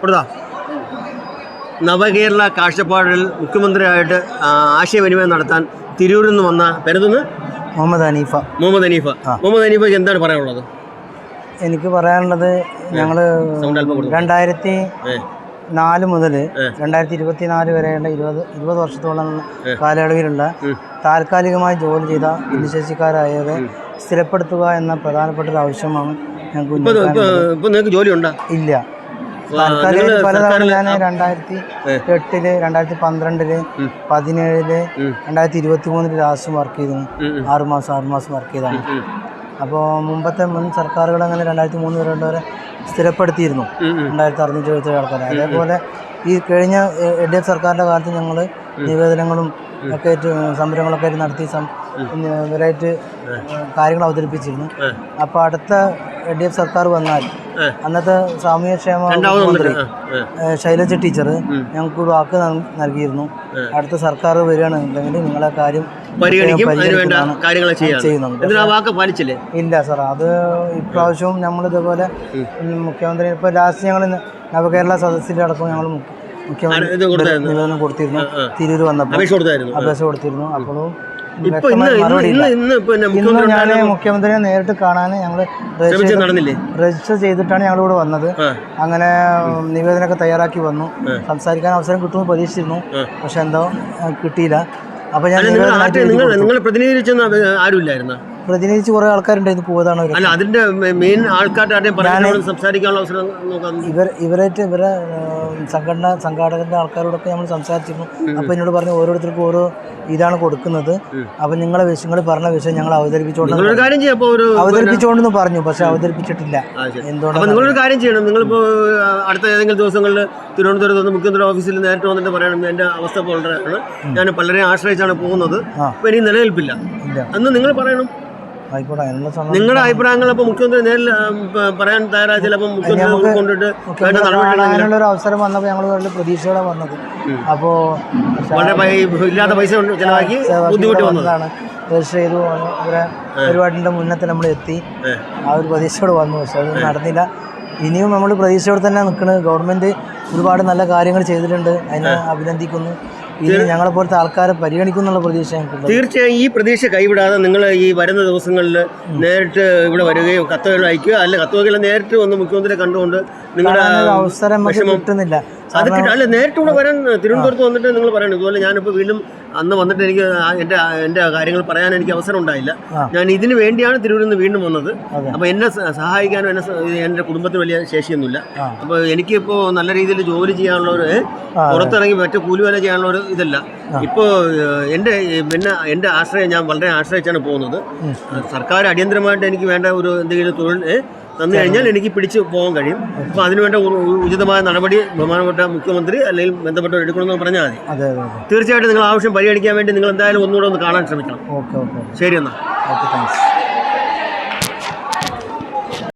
കൊടുത്താ നവകേരള കാഴ്ചപ്പാടിൽ മുഖ്യമന്ത്രിയായിട്ട് ആശയവിനിമയം നടത്താൻ തിരൂരിൽ നിന്ന് വന്ന പെരുതുന്ന് മുഹമ്മദ് ഹനീഫ. മുഹമ്മദ് ഹനീഫ. മുഹമ്മദ് ഹനീഫയ്ക്ക് എന്താണ് പറയാനുള്ളത്? എനിക്ക് പറയാനുള്ളത് ഞങ്ങൾ രണ്ടായിരത്തി നാല് മുതൽ രണ്ടായിരത്തി ഇരുപത്തി നാല് വരെയുള്ള ഇരുപത് ഇരുപത് വർഷത്തോളം കാലയളവിലുള്ള താൽക്കാലികമായി ജോലി ചെയ്ത ഭിന്നശേഷിക്കാരായത് സ്ഥിരപ്പെടുത്തുക എന്ന പ്രധാനപ്പെട്ട ഒരു ആവശ്യമാണ് ഞങ്ങൾക്ക് ഇല്ല. നിങ്ങൾ പലതവണ ഞാൻ രണ്ടായിരത്തി എട്ടിൽ രണ്ടായിരത്തി പന്ത്രണ്ടിൽ പതിനേഴിൽ രണ്ടായിരത്തി ഇരുപത്തി മൂന്നിൽ ലാസ്റ്റ് വർക്ക് ചെയ്തിരുന്നു ആറുമാസം ആറുമാസം ആറ് മാസം ആറ് മാസം വർക്ക് ചെയ്താണ്. അപ്പോൾ മുമ്പത്തെ മുൻ സർക്കാരുകൾ അങ്ങനെ രണ്ടായിരത്തി മൂന്ന് വരെ വരെ സ്ഥിരപ്പെടുത്തിയിരുന്നു. രണ്ടായിരത്തി അറുന്നൂറ്റി എഴുപത്തി ആൾക്കാർ അതേപോലെ ഈ കഴിഞ്ഞ എൽ ഡി എഫ് സർക്കാരിന്റെ കാലത്ത് ഞങ്ങൾ നിവേദനങ്ങളും ഒക്കെ ആയിട്ട് സംരംഭങ്ങളൊക്കെ ആയിട്ട് നടത്തി ഇവരായിട്ട് കാര്യങ്ങൾ അവതരിപ്പിച്ചിരുന്നു. അപ്പോൾ അടുത്ത എൽ ഡി എഫ് സർക്കാർ വന്നാൽ. അന്നത്തെ സാമൂഹ്യക്ഷേമ ക്ഷേമ മന്ത്രി ശൈലജ ടീച്ചർ ഞങ്ങൾക്ക് ഒരു വാക്ക് നൽകിയിരുന്നു. അടുത്ത സർക്കാർ വരികയാണെന്നുണ്ടെങ്കിൽ നിങ്ങളെ കാര്യം പാലിച്ചില്ലേ? ഇല്ല സാർ അത് ഇപ്രാവശ്യവും നമ്മൾ ഇതേപോലെ മുഖ്യമന്ത്രി ഇപ്പൊ ലാസ്റ്റ് ഞങ്ങൾ നവകേരള സദസ്സിലടക്കം ഞങ്ങൾ മുഖ്യമന്ത്രി നിവേദനം കൊടുത്തിരുന്നു. തിരൂർ വന്നപ്പോൾ അപേക്ഷ കൊടുത്തിരുന്നു. അപ്പോഴും ഇപ്പൊ ഇന്ന് ഇന്ന് ഇന്ന് ഇന്ന് ഞാൻ മുഖ്യമന്ത്രിയെ നേരിട്ട് കാണാൻ ഞങ്ങൾ രജിസ്റ്റർ ചെയ്തിട്ടാണ് ഞങ്ങളിവിടെ വന്നത്. അങ്ങനെ നിവേദനമൊക്കെ തയ്യാറാക്കി വന്നു. സംസാരിക്കാൻ അവസരം കിട്ടുമെന്ന് പ്രതീക്ഷിച്ചിരുന്നു. പക്ഷെ എന്തോ കിട്ടിയില്ല. അപ്പൊ ഞാൻ നിങ്ങൾ പ്രതിനിധീകരിച്ചെന്ന് പ്രതിനിധിച്ച് കുറെ ആൾക്കാരുണ്ടായിരുന്നു പോയതാണ് അവർ അല്ല അതിന്റെ മെയിൻ ആൾക്കാരുടെ പറയാനോട് സംസാരിക്കാനുള്ള അവസരം നോക്കാൻ ഇവർ ഇവരായിട്ട് ഇവരെ ആ, സംഘടന സംഘാടകരുടെ ആൾക്കാരോടൊക്കെ നമ്മൾ സംസാരിച്ചിരുന്നു. അപ്പൊ എന്നോട് പറഞ്ഞു ഓരോരുത്തർക്കും ഓരോ ഇതാണ് കൊടുക്കുന്നത്. അപ്പൊ നിങ്ങളെ വിഷയങ്ങൾ പറഞ്ഞ വിഷയം ഞങ്ങൾ അവതരിപ്പിച്ചോണ്ട് നിങ്ങളൊരു കാര്യം ചെയ്യാം. അപ്പോൾ ഒരു അവതരിപ്പിച്ചുകൊണ്ടെന്ന് പറഞ്ഞു പക്ഷെ അവതരിപ്പിച്ചിട്ടില്ല. ആ, ശരി. എന്തുകൊണ്ട് അപ്പൊ നിങ്ങളൊരു കാര്യം ചെയ്യണം. നിങ്ങളിപ്പോ ആ, അടുത്ത ഏതെങ്കിലും ദിവസങ്ങളിൽ തിരുവനന്തപുരത്ത് വന്ന് മുഖ്യമന്ത്രി ഓഫീസിൽ നേരിട്ട് വന്നിട്ട് പറയണം. എന്റെ അവസ്ഥ ഇപ്പോൾ ഞാൻ പലരെയും ആശ്രയിച്ചാണ് പോകുന്നത്. അപ്പൊ എനിക്ക് നിലനിൽപ്പില്ല. ഇല്ല. അന്ന് നിങ്ങൾ പറയണം. നിങ്ങളുടെ അഭിപ്രായങ്ങൾ അപ്പോൾ മുഖ്യമന്ത്രി നേരിൽ പറയാൻ തയ്യാറായ ചിലപ്പോൾ മുഖ്യമന്ത്രി കൊണ്ടിട്ട് കാണാനുള്ള ഒരു അവസരം വന്നപ്പോൾ ഞങ്ങൾ വളരെ പ്രതീക്ഷയോടെ വന്നത്. അപ്പോൾ വളരെ ഇല്ലാത്ത പൈസ ചിലവാക്കി ബുദ്ധിമുട്ടി വന്നത്. വന്നതാണ്. രജിസ്റ്റർ ചെയ്തു ഇവരെ പരിപാടിന്റെ മുന്നത്തെ നമ്മൾ എത്തി. ആ ഒരു പ്രതീക്ഷയോട് വന്നു പക്ഷെ അത് നടന്നില്ല. ഇനിയും നമ്മൾ പ്രതീക്ഷയോടെ തന്നെ നിൽക്കുന്നത് ഗവൺമെന്റ് ഒരുപാട് നല്ല കാര്യങ്ങൾ ചെയ്തിട്ടുണ്ട്. അതിനെ അഭിനന്ദിക്കുന്നു. ഇനി ഞങ്ങളെ പോലത്തെ ആൾക്കാരെ പരിഗണിക്കുന്നുള്ള പ്രതീക്ഷ തീർച്ചയായും ഈ പ്രതീക്ഷ കൈവിടാതെ നിങ്ങൾ ഈ വരുന്ന ദിവസങ്ങളിൽ നേരിട്ട് ഇവിടെ വരികയോ കത്തുകൾ അയക്കുക അല്ല കത്തുകൾ നേരിട്ട് വന്ന് മുഖ്യമന്ത്രിയെ കണ്ടുകൊണ്ട് നിങ്ങളുടെ അവസരം കിട്ടുന്നില്ല. അത് കിട്ടും അല്ല നേരിട്ട് ഇവിടെ വരാൻ തിരുവനന്തപുരത്ത് വന്നിട്ട് നിങ്ങൾ പറയണം. ഇതുപോലെ ഞാനിപ്പോൾ വീണ്ടും അന്ന് വന്നിട്ട് എനിക്ക് എന്റെ എന്റെ എന്റെ കാര്യങ്ങൾ പറയാൻ എനിക്ക് അവസരം ഉണ്ടായില്ല. ഞാൻ ഇതിനു വേണ്ടിയാണ് തിരുവനന്തപുരത്ത് വീണ്ടും വന്നത്. അപ്പൊ അപ്പോൾ എന്നെ സഹായിക്കാനും എന്നെ എന്റെ എന്റെ കുടുംബത്തിന് വലിയ ശേഷിയൊന്നുമില്ല. അപ്പൊ അപ്പോൾ എനിക്കിപ്പോൾ നല്ല രീതിയിൽ ജോലി ചെയ്യാനുള്ള ഒരു പുറത്തിറങ്ങി മറ്റു കൂലിവേല ചെയ്യാനുള്ള ഒരു ഇതല്ല. ഇപ്പോ എന്റെ പിന്നെ എന്റെ ആശ്രയം ഞാൻ വളരെ ആശ്രയിച്ചാണ് പോകുന്നത്. സർക്കാർ അടിയന്തരമായിട്ട് എനിക്ക് വേണ്ട ഒരു എന്തെങ്കിലും തൊഴിൽ തന്നു കഴിഞ്ഞാൽ എനിക്ക് പിടിച്ച് പോകാൻ കഴിയും. അപ്പോൾ അതിനുവേണ്ട ഉചിതമായ നടപടി ബഹുമാനപ്പെട്ട മുഖ്യമന്ത്രി അല്ലെങ്കിൽ ബന്ധപ്പെട്ടവർ എടുക്കണമെന്ന് പറഞ്ഞാൽ മതി. തീർച്ചയായിട്ടും നിങ്ങൾ ആവശ്യം പരിഗണിക്കാൻ വേണ്ടി നിങ്ങൾ എന്തായാലും ഒന്നുകൂടെ ഒന്ന് കാണാൻ ശ്രമിക്കണം. Okay okay. ശരി എന്നാൽ ഓക്കെ താങ്ക്സ്.